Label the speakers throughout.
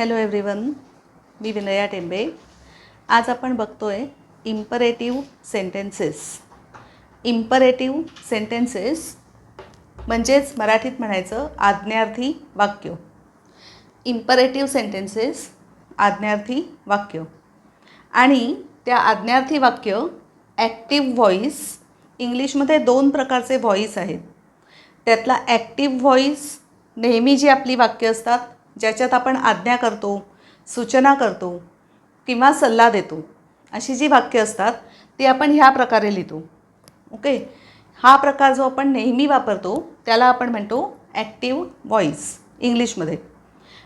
Speaker 1: Hello everyone मी विनया टेंबे. आज आपण बघतो आहे इम्परेटिव्ह सेंटेन्सेस इम्परेटिव्ह सेंटेन्सेस म्हणजेच मराठीत म्हणायचं आज्ञार्थी वाक्य. इम्परेटिव्ह सेंटेन्सेस आज्ञार्थी वाक्य. आणि त्या आज्ञार्थी वाक्य ॲक्टिव्ह व्हॉईस इंग्लिशमध्ये दोन प्रकारचे व्हॉईस आहेत. त्यातला ॲक्टिव्ह व्हॉईस नेहमी जी आपली वाक्य असतात ज्याच्यात आपण आज्ञा करतो सूचना करतो किंवा सल्ला देतो अशी जी वाक्य असतात ती आपण ह्या प्रकारे लिहितो. ओके? हा प्रकार जो आपण नेहमी वापरतो त्याला आपण म्हणतो ॲक्टिव्ह व्हॉईस इंग्लिशमध्ये.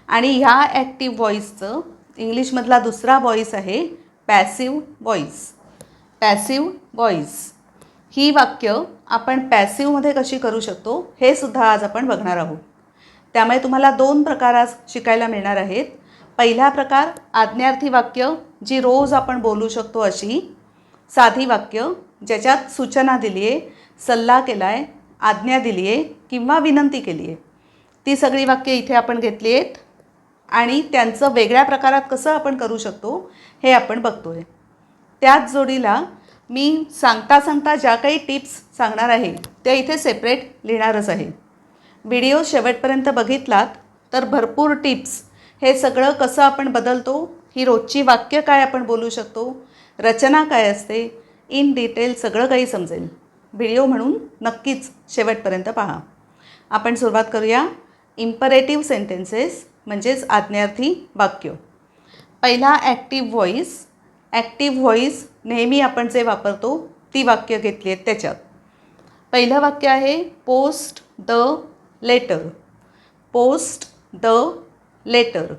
Speaker 1: आणि ह्या ॲक्टिव्ह व्हॉईसचं इंग्लिशमधला दुसरा व्हॉईस आहे पॅसिव्ह व्हॉईस पॅसिव्ह व्हॉईस ही वाक्य आपण पॅसिव्हमध्ये कशी करू शकतो हे सुद्धा आज आपण बघणार आहोत. त्यामुळे तुम्हाला दोन प्रकार आज शिकायला मिळणार आहेत. पहिला प्रकार आज्ञार्थी वाक्य जी रोज आपण बोलू शकतो अशी. साधी वाक्य ज्याच्यात सूचना दिली आहे सल्ला केला आहे आज्ञा दिली आहे किंवा विनंती केली आहे ती सगळी वाक्य इथे आपण घेतली आहेत आणि त्यांचं वेगळ्या प्रकारात कसं आपण करू शकतो हे आपण बघतो आहे त्याच जोडीला मी सांगता सांगता ज्या काही टिप्स सांगणार आहे त्या इथे सेपरेट लिहिणारच आहे. व्हिडिओ शेवटपर्यंत बघितलात तर भरपूर टिप्स. हे सगळं कसं आपण बदलतो? ही रोजची वाक्य काय आपण बोलू शकतो? रचना काय असते? इन डिटेल सगळं काही समजेल. व्हिडिओ म्हणून नक्कीच शेवटपर्यंत पहा. आपण सुरुवात करूया. इम्परेटिव्ह सेंटेन्सेस म्हणजेच आज्ञार्थी वाक्य. पहिला ॲक्टिव्ह व्हॉईस ॲक्टिव्ह व्हॉईस नेहमी आपण जे वापरतो ती वाक्य घेतली आहेत त्याच्यात. पहिलं वाक्य आहे post the letter post the letter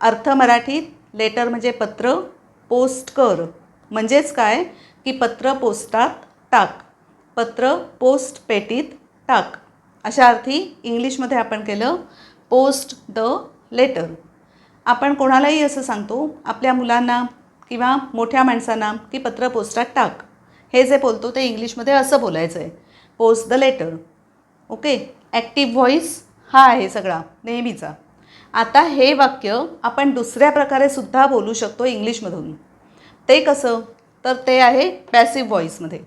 Speaker 1: अर्थ मराठीत लेटर म्हणजे पत्र पोस्ट कर. म्हणजेच काय? की पत्र पोस्टात टाक. पत्र पोस्ट पेटीत टाक. अशा अर्थी इंग्लिशमध्ये आपण केलं पोस्ट द लेटर आपण कोणालाही असं सांगतो आपल्या मुलांना किंवा मोठ्या माणसांना की पत्र पोस्टात टाक. हे जे बोलतो ते इंग्लिशमध्ये असं बोलायचं आहे post the letter okay active voice हा आहे सगळा नेहमीचा. आता हे वाक्य आपण दुसऱ्या प्रकारे सुद्धा बोलू शकतो इंग्लिशमधून. ते कसं? तर ते आहे पॅसिव्ह व्हॉईसमध्ये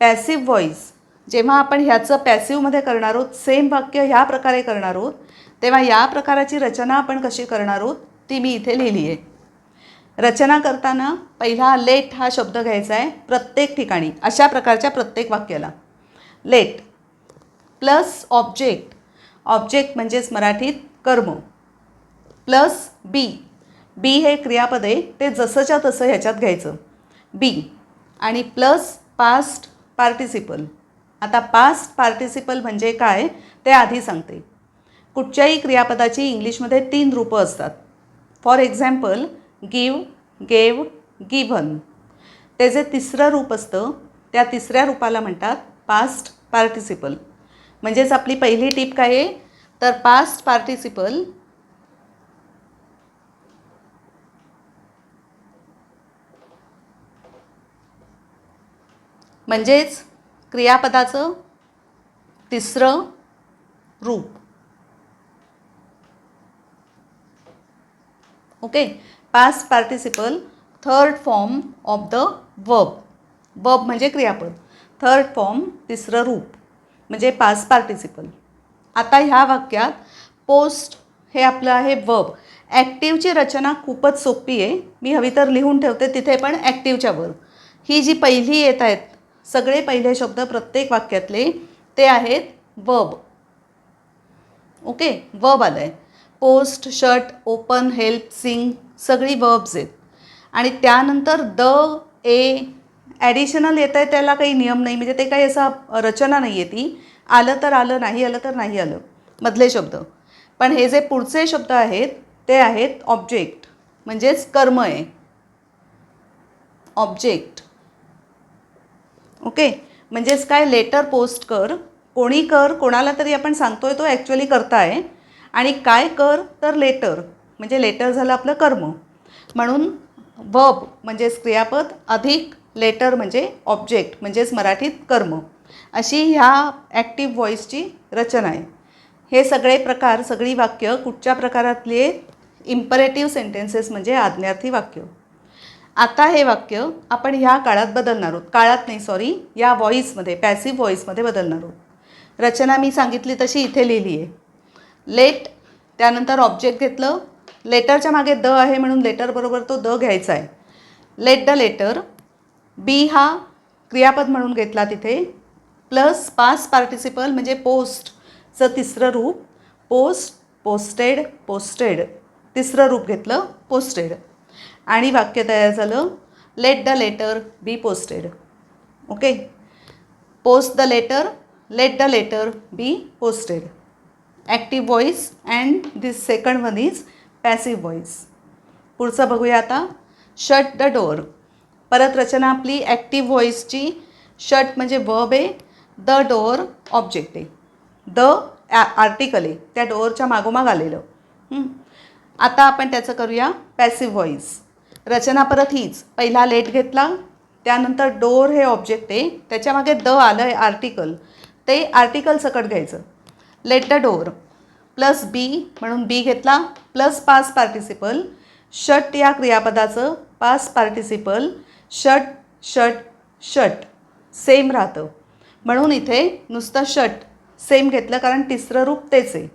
Speaker 1: पॅसिव्ह व्हॉईस जेव्हा आपण ह्याचं पॅसिव्हमध्ये करणार आहोत सेम वाक्य ह्या प्रकारे करणार आहोत तेव्हा या प्रकाराची रचना आपण कशी करणार आहोत ती मी इथे लिहिली आहे. रचना करताना पहिला लेट हा शब्द घ्यायचा आहे प्रत्येक ठिकाणी अशा प्रकारच्या प्रत्येक वाक्याला. लेट प्लस ऑब्जेक्ट ऑब्जेक्ट म्हणजेच मराठीत कर्म. प्लस बी बी हे क्रियापद आहे ते जसंच्या तसं ह्याच्यात घ्यायचं. बी आणि प्लस पास्ट पार्टिसिपल. आता पास्ट पार्टिसिपल म्हणजे काय ते आधी सांगते. कुठच्याही क्रियापदाची इंग्लिशमध्ये तीन रूपं असतात. For example give gave given. ते जे तिसरं रूप असतं त्या तिसऱ्या रूपाला म्हणतात पास्ट पार्टिसिपल. म्हणजेच आपली पहिली टीप काय आहे? तर पास्ट पार्टिसिपल म्हणजेच क्रियापदाचं तिसरं रूप. Okay past participle third form of the verb verb म्हणजे क्रियापद. थर्ड फॉर्म तिसरं रूप. म्हणजे पास पार्टिसिपल आता ह्या वाक्यात पोस्ट हे आपलं आहे वर्ब ॲक्टिव्हची रचना खूपच सोपी आहे. मी हवी तर लिहून ठेवते. तिथे पण ॲक्टिव्हच्या वर ही जी पहिली येत आहेत सगळे पहिले शब्द प्रत्येक वाक्यातले ते आहेत वर्ब ओके वर्ब आलं आहे post shut open help sing सगळी वर्ब्स आहेत. आणि त्यानंतर द ए ॲडिशनल येत आहे त्याला काही नियम नाही. म्हणजे ते काही असा रचना नाही आहे ती. आलं तर आलं नाही आलं तर नाही आलं. मधले शब्द. पण हे जे पुढचे शब्द आहेत ते आहेत ऑब्जेक्ट म्हणजेच कर्म आहे. ऑब्जेक्ट ओके म्हणजेच काय? लेटर पोस्ट कर. कोणी कर कोणाला तरी आपण सांगतोय तो ॲक्च्युली करताय. आणि काय कर तर लेटर म्हणजे लेटर झालं आपलं कर्म. म्हणून वब म्हणजेच क्रियापद अधिक लेटर म्हणजे ऑब्जेक्ट म्हणजेच मराठीत कर्म अशी ह्या ॲक्टिव्ह व्हॉईसची रचना आहे. हे सगळे प्रकार सगळी वाक्य कुठच्या प्रकारातली आहेत? इम्परेटिव्ह सेंटेन्सेस म्हणजे आज्ञार्थी वाक्य. आता हे वाक्य आपण ह्या काळात बदलणार आहोत. काळात नाही सॉरी या व्हॉईसमध्ये पॅसिव्ह व्हॉईसमध्ये बदलणार आहोत. रचना मी सांगितली तशी इथे लिहिली आहे. लेट त्यानंतर ऑब्जेक्ट घेतलं. लेटरच्या मागे द आहे म्हणून लेटरबरोबर तो द घ्यायचा आहे. लेट द लेटर बी हा क्रियापद म्हणून घेतला तिथे. प्लस पास पार्टिसिपल म्हणजे पोस्टचं तिसरं रूप. पोस्ट पोस्टेड पोस्टेड तिसरं रूप घेतलं पोस्टेड आणि वाक्य तयार झालं let the letter be posted okay post the letter let the letter be posted active voice and this second one is passive voice पुढचं बघूया आता. शट द डोअर परत रचना आपली ॲक्टिव्ह व्हॉईसची शट म्हणजे वर्ब आहे. द डोअर ऑब्जेक्ट आहे. द आर्टिकल आहे. त्या डोअरच्या मागोमाग आलेलं. आता आपण त्याचं करूया पॅसिव्ह व्हॉईस रचना परत हीच. पहिला लेट घेतला. त्यानंतर डोअर हे ऑब्जेक्ट आहे. त्याच्यामागे द आलं आहे आर्टिकल ते आर्टिकल सकट घ्यायचं. Let the door plus be म्हणून बी घेतला. प्लस पास पार्टिसिपल शट या क्रियापदाचं past participle shut shut shut. Same राहतं. म्हणून इथे नुसतं षट सेम घेतलं कारण तिसरं रूप तेच आहे.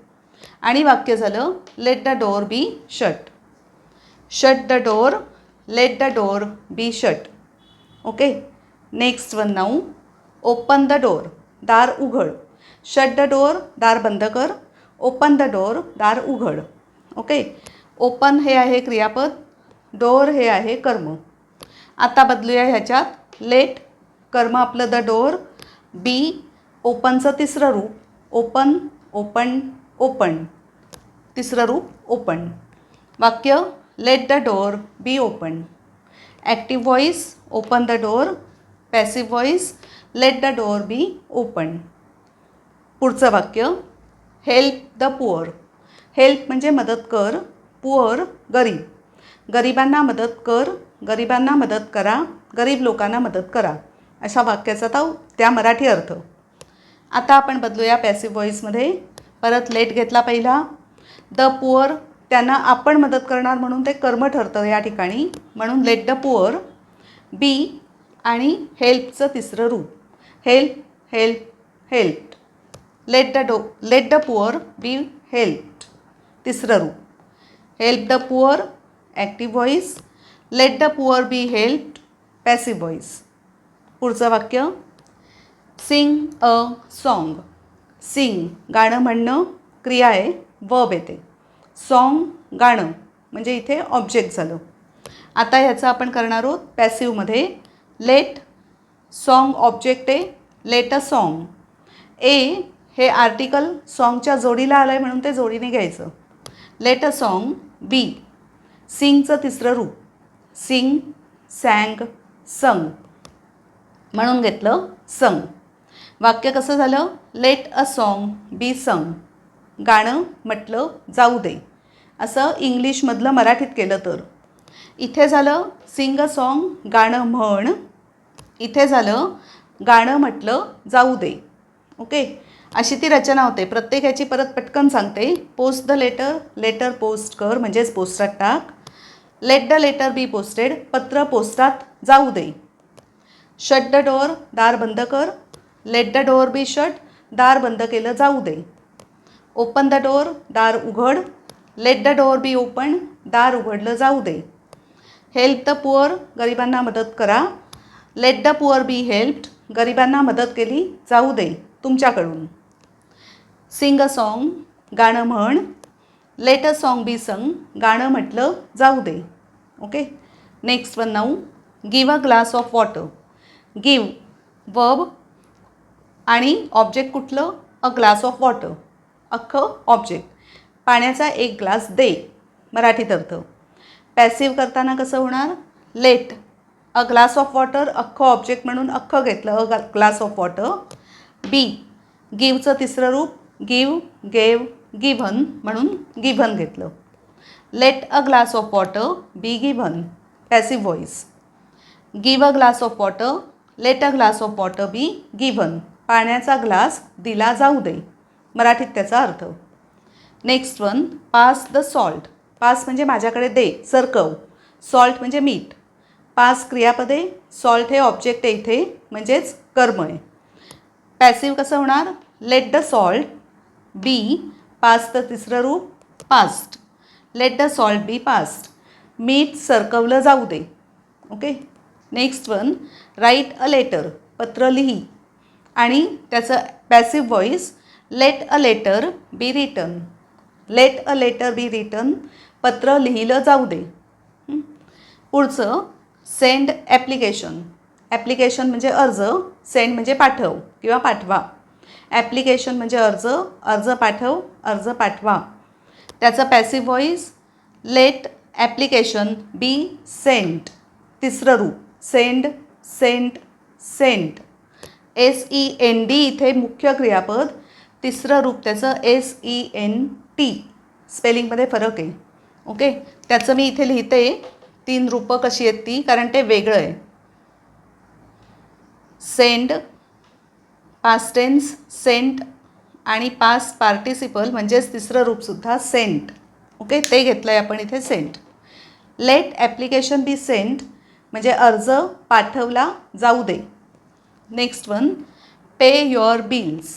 Speaker 1: आणि वाक्य झालं let the door be shut shut the door let the door be shut okay next one now open the door दार उघड. शट द डोअर दार बंद कर. ओपन द डोअर दार उघड. ओके ओपन हे आहे क्रियापद. डोअर हे आहे कर्म. आता बदलूया ह्याच्यात. लेट कर्म आपलं द डोअर बी ओपनचं तिसरं रूप. ओपन ओपन ओपन तिसरं रूप ओपन वाक्य let the door be open active voice open the door passive voice let the door be open पुढचं वाक्य हेल्प द पुअर हेल्प म्हणजे मदत कर पुअर गरीब. गरिबांना मदत कर गरिबांना मदत करा गरीब लोकांना मदत करा अशा वाक्याचा तो त्या मराठी अर्थ. आता आपण बदलूया पॅसिव्ह व्हॉईसमध्ये परत लेट घेतला पहिला. द पुअर त्यांना आपण मदत करणार म्हणून ते कर्म ठरतं या ठिकाणी. म्हणून लेट द पुअर बी आणि हेल्पचं तिसरं रूप. Help help help let the do let the poor be help तिसरं रूप. Help the poor active voice let the poor be help passive voice पुढचं वाक्य. सिंग अ सॉन्ग सिंग गाणं म्हणणं क्रिया आहे वब येते. सॉन्ग गाणं म्हणजे इथे ऑब्जेक्ट झालं. आता ह्याचं आपण करणार आहोत पॅसिव्हमध्ये लेट सॉन्ग ऑब्जेक्ट आहे लेट अ सॉन्ग ए हे आर्टिकल सॉन्गच्या जोडीला आलं आहे म्हणून ते जोडीने घ्यायचं. लेट अ सॉन्ग बी सिंगचं तिसरं रूप. सिंग सॅंग संग म्हणून घेतलं संग वाक्य कसं झालं? लेट अ सॉन्ग बी संग गाणं म्हटलं जाऊ दे. असं इंग्लिशमधलं मराठीत केलं तर. इथे झालं सिंग अ सॉन्ग गाणं म्हण. इथे झालं गाणं म्हटलं जाऊ दे. ओके? अशी ती रचना होते. प्रत्येक ह्याची परत पटकन सांगते. Post the letter letter post कर म्हणजेच पोस्टात टाक. Let the letter be posted पत्र पोस्टात जाऊ दे. शट द डोअर दार बंद कर. Let the door be shut दार बंद केलं जाऊ दे. ओपन द डोअर दार उघड. Let the door be open दार उघडलं जाऊ दे. हेल्प द पुअर गरिबांना मदत करा. Let the poor be helped गरिबांना मदत केली जाऊ दे. तुमच्याकडून. सिंग अ सॉन्ग गाणं म्हण. लेट अ सॉन्ग बी संग गाणं म्हटलं जाऊ दे. Okay next one now give a glass of water give verb आणि ऑब्जेक्ट कुठलं? अ ग्लास ऑफ वॉटर अख्खं ऑब्जेक्ट पाण्याचा एक ग्लास दे. मराठीत अर्थ. पॅसिव्ह करताना कसं होणार? Let a glass of water अख्खं ऑब्जेक्ट म्हणून अख्खं घेतलं a glass of water be गिवचं तिसरं रूप. गिव गेव गिव्हन म्हणून गिव्हन घेतलं. Let a glass of water be given passive voice give a glass of water let a glass of water be given पाण्याचा glass दिला जाऊ दे. मराठीत त्याचा अर्थ. Next one pass the salt pass म्हणजे माझ्याकडे दे सरकव. सॉल्ट म्हणजे मीठ पास क्रियापदे सॉल्ट हे ऑब्जेक्ट आहे इथे म्हणजेच कर्म आहे. पॅसिव्ह कसं होणार? लेट द सॉल्ट बी पास्टचं तिसरं रूप passed let the salt be passed मीठ सरकवलं जाऊ दे. Okay next one write a letter पत्र लिही. आणि त्याचं passive voice let a letter be written let a letter be written पत्र लिहिलं जाऊ दे. पुढचं सेंड ॲप्लिकेशन ॲप्लिकेशन म्हणजे अर्ज सेंड म्हणजे पाठव किंवा पाठवा. ॲप्लिकेशन म्हणजे अर्ज अर्ज पाठव अर्ज पाठवा. त्याचं passive voice let application be sent तिसरं रूप send sent sent S E N D इथे मुख्य क्रियापद. तिसरं रूप त्याचं एस ई एन टी स्पेलिंगमध्ये फरक आहे. ओके त्याचं मी इथे लिहिते. तीन रूपं कशी आहेत ती? कारण ते वेगळं आहे. सेंड पास्टेन्स सेंट आणि पास पार्टिसिपल म्हणजेच तिसरं रूपसुद्धा सेंट ओके ते घेतलं आहे आपण इथे sent let application be sent म्हणजे अर्ज पाठवला जाऊ दे. Next one pay your bills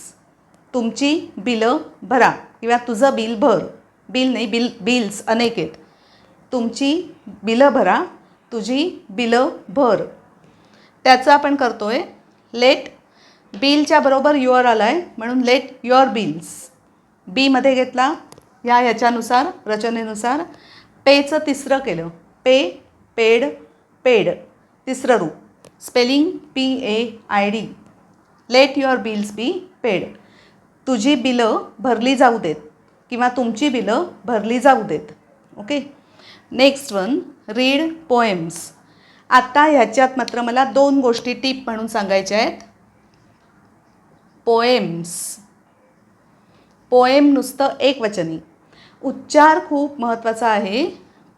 Speaker 1: तुमची बिलं भरा किंवा तुझं बिल भर. बिल नाही बिल बिल्स अनेक आहेत. तुमची बिलं भरा तुझी बिलं भर. त्याचं आपण करतो आहे लेट बिलच्या बरोबर युअर आला आहे म्हणून लेट युअर बिल्स बीमध्ये घेतला ह्या ह्याच्यानुसार रचनेनुसार पेचं तिसरं केलं. Pay paid paid. तिसरं रूप spelling P A I D let your bills be paid तुझी बिलं भरली जाऊ देत किंवा तुमची बिलं भरली जाऊ देत. Okay next one read poems आत्ता ह्याच्यात मात्र मला दोन गोष्टी टीप म्हणून सांगायच्या आहेत. पोएम्स. पोएम नुसतं एक वचनी. उच्चार खूप महत्त्वाचा आहे.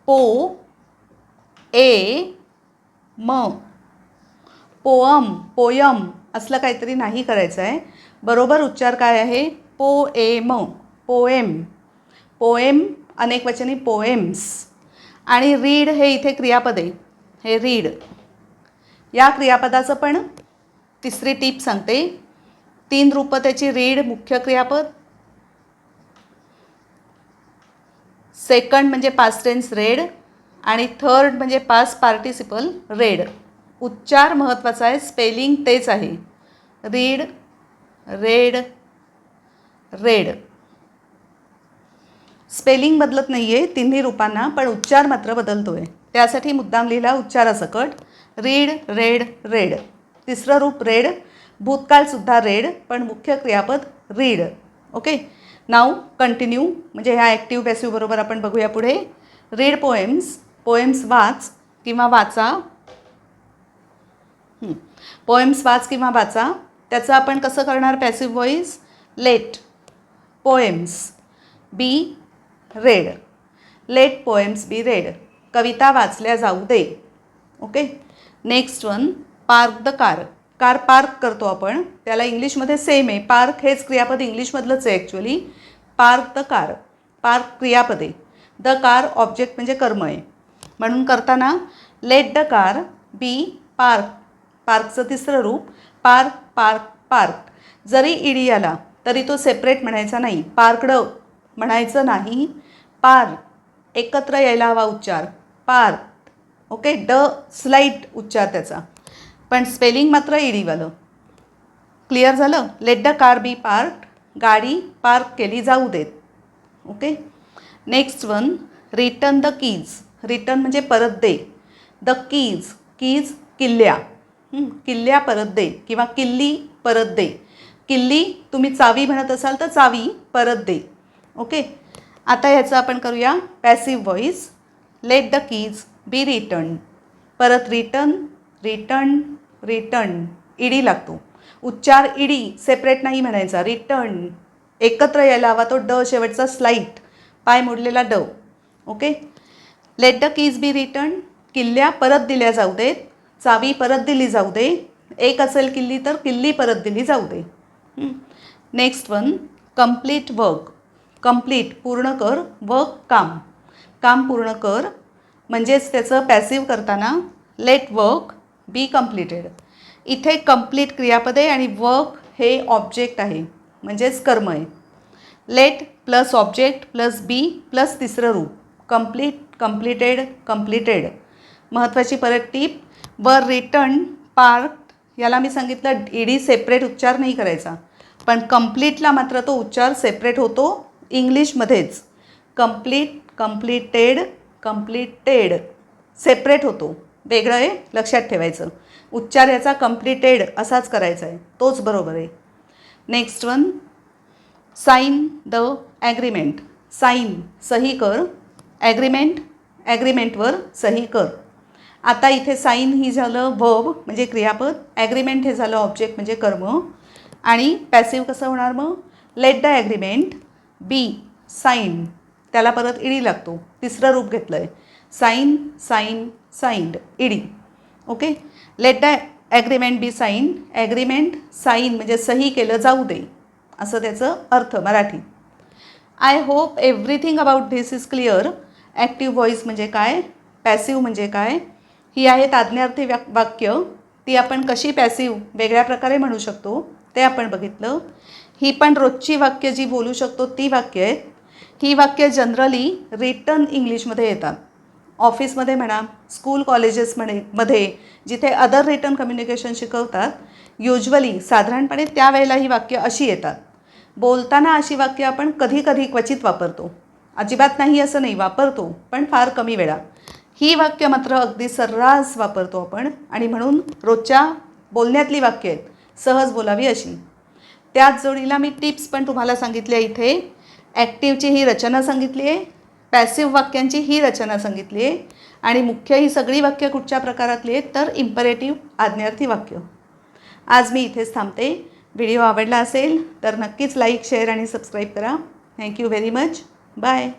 Speaker 1: पो ए म. पोअम पोयम असलं काहीतरी नाही करायचं आहे. बरोबर उच्चार काय आहे? Poem poem. Poem अनेक वचनी पोएम्स. आणि रीड हे इथे क्रियापद. आहे हे रीड. या क्रियापदाचं पण तिसरी टीप सांगते. तीन रूपं त्याची रीड मुख्य क्रियापद. सेकंड म्हणजे पास्ट टेन्स रेड आणि थर्ड म्हणजे पास्ट पार्टिसिपल रेड उच्चार महत्त्वाचा आहे स्पेलिंग तेच आहे. रीड रेड रेड स्पेलिंग बदलत नाही आहे तिन्ही रूपांना पण उच्चार मात्र बदलतो आहे त्यासाठी मुद्दाम लिहिला उच्चारासकट. रीड रेड रेड तिसरं रूप रेड भूतकाळसुद्धा रेड पण मुख्य क्रियापद रीड. ओके नाव कंटिन्यू म्हणजे ह्या ॲक्टिव्ह पॅसिव्हबरोबर आपण बघूया पुढे. रीड पोएम्स पोएम्स वाच किंवा वाचा. पोएम्स वाच किंवा वाचा. त्याचं आपण कसं करणार? Passive voice let poems be read let poems be read कविता वाचल्या जाऊ दे. Okay next one park the car car park करतो आपण त्याला इंग्लिशमध्ये सेम आहे. पार्क हेच क्रियापद इंग्लिशमधलंच आहे actually park the car park क्रियापदे. द कार ऑब्जेक्ट म्हणजे कर्म आहे. म्हणून करताना let the car be park पार्कचं तिसरं रूप पार्क पार्क पार्क जरी ईडी आला तरी तो सेपरेट म्हणायचा नाही. पार्कड म्हणायचं नाही. पार एकत्र यायला हवा उच्चार. पार्क. ओके ड स्लाईट उच्चार त्याचा. पण स्पेलिंग मात्र ईडीवालं क्लिअर झालं? Let the car be park गाडी पार्क केली जाऊ देत. Okay next one return the keys return म्हणजे परत दे. द कीज कीज किल्ल्या. किल्ल्या परत दे किंवा किल्ली परत दे. किल्ली तुम्ही चावी म्हणत असाल तर चावी परत दे. ओके आता ह्याचं आपण करूया passive voice let the keys be return परत रिटर्न रिटर्न रिटर्न इडी लागतो. उच्चार इडी सेपरेट नाही म्हणायचा. रिटर्न एकत्र यायला हवा तो ड शेवटचा स्लाईट पाय मोडलेला ड. Okay let the keys be return किल्ल्या परत दिल्या जाऊ देत. चावी परत दिली जाऊ दे. एक असेल किल्ली तर किल्ली परत दिली जाऊ दे. Next one complete work complete पूर्ण कर. वर्क काम. काम पूर्ण कर. म्हणजेच त्याचं पॅसिव्ह करताना लेट वर्क बी कम्प्लिटेड इथे कंप्लीट क्रियापदे आणि वर्क हे ऑब्जेक्ट आहे. म्हणजेच कर्म आहे. Let plus object plus be plus तिसरं रूप. कंप्लीट कम्प्लिटेड कम्प्लिटेड महत्त्वाची परत टीप वर रिटर्न पार्क याला मी सांगितलं ईडी सेपरेट उच्चार नाही करायचा. पण कम्प्लीटला मात्र तो उच्चार सेपरेट होतो इंग्लिशमध्येच कंप्लीट कम्प्लिटेड कम्प्लिटेड सेपरेट होतो. वेगळं आहे लक्षात ठेवायचं. उच्चार याचा कम्प्लिटेड असाच करायचा आहे. तोच बरोबर आहे. Next one sign the agreement sign सही कर. ॲग्रीमेंट ॲग्रीमेंटवर सही कर. आता इथे साईन ही झालं वर्ब म्हणजे क्रियापद. ॲग्रीमेंट हे झालं ऑब्जेक्ट म्हणजे कर्म. आणि पॅसिव्ह कसं होणार मग? Let the agreement be sign त्याला परत इडी लागतो. तिसरं रूप घेतलं आहे sign sign signed ED okay let the agreement be sign agreement sign म्हणजे सही केलं जाऊ दे. असं त्याचं अर्थ Marathi. I hope everything about this is clear active voice म्हणजे काय? पॅसिव्ह म्हणजे काय? ही आहेत आज्ञार्थी व्या वाक्य. ती आपण कशी पॅसिव्ह वेगळ्या प्रकारे म्हणू शकतो ते आपण बघितलं. ही पण रोजची वाक्य जी बोलू शकतो ती वाक्य आहेत ही वाक्य जनरली रिटर्न इंग्लिशमध्ये येतात. ऑफिसमध्ये म्हणा स्कूल कॉलेजेस म्हणे मध्ये जिथे अदर रिटर्न कम्युनिकेशन शिकवतात युजली साधारणपणे त्यावेळेला ही वाक्य अशी येतात. बोलताना अशी वाक्य आपण कधी कधी क्वचित वापरतो. अजिबात नाही असं नाही वापरतो पण फार कमी वेळा. ही वाक्य मात्र अगदी सर्रास वापरतो आपण आणि म्हणून रोजच्या बोलण्यातली वाक्य आहेत सहज बोलावी अशी. त्याच जोडीला मी टिप्स पण तुम्हाला सांगितल्या इथे. ॲक्टिव्हची ही रचना सांगितली आहे. पॅसिव्ह वाक्यांची ही रचना सांगितली आहे. आणि मुख्य ही सगळी वाक्य कुठच्या प्रकारातली आहेत? तर इम्परेटिव्ह आज्ञार्थी वाक्य. आज मी इथेच थांबते. व्हिडिओ आवडला असेल तर नक्कीच लाईक शेअर आणि सबस्क्राईब करा. Thank you very much bye